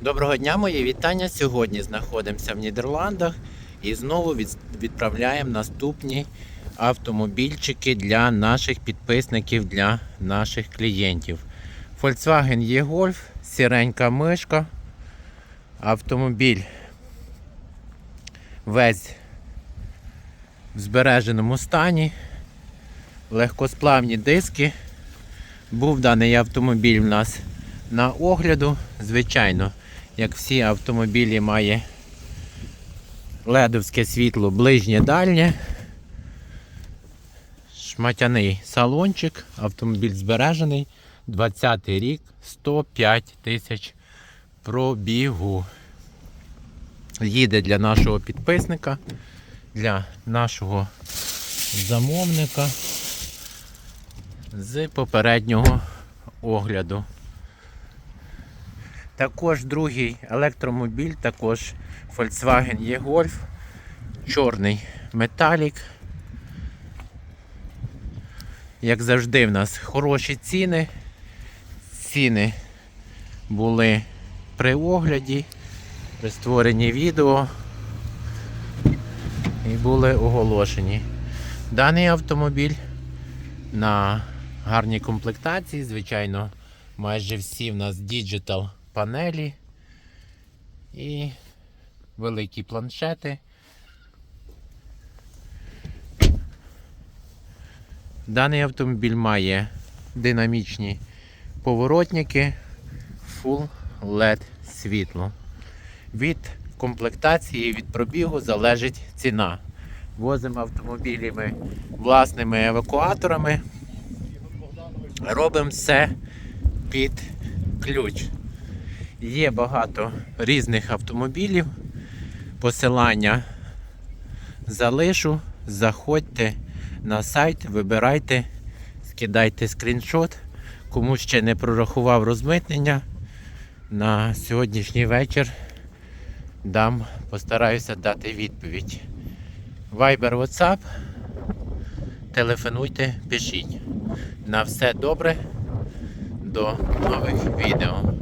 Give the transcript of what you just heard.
Доброго дня, мої вітання. Сьогодні знаходимося в Нідерландах і знову відправляємо наступні автомобільчики для наших підписників, для наших клієнтів. Volkswagen E-Golf, сіренька мишка, автомобіль весь в збереженому стані, легкосплавні диски. Був даний автомобіль в нас на огляду. Звичайно, як всі автомобілі має ледовське світло ближнє дальнє. Шматяний салончик, автомобіль збережений. 20 й рік, 105 тисяч пробігу. Їде для нашого підписника, для нашого замовника з попереднього огляду. Також другий електромобіль, також Volkswagen E-Golf, чорний металік. Як завжди, в нас хороші ціни. Ціни були при огляді, при створенні відео і були оголошені. Даний автомобіль на гарній комплектації, звичайно, майже всі в нас діджитал панелі і великі планшети. Даний автомобіль має динамічні поворотники, Full LED світло. Від комплектації від пробігу залежить ціна. Возимо автомобілі ми власними евакуаторами. Робимо все під ключ. Є багато різних автомобілів. Посилання залишу. Заходьте на сайт, вибирайте, скидайте скріншот. Кому ще не прорахував розмитнення, на сьогоднішній вечір дам, постараюся дати відповідь. Viber, WhatsApp. Телефонуйте, пишіть. На все добре. До нових відео.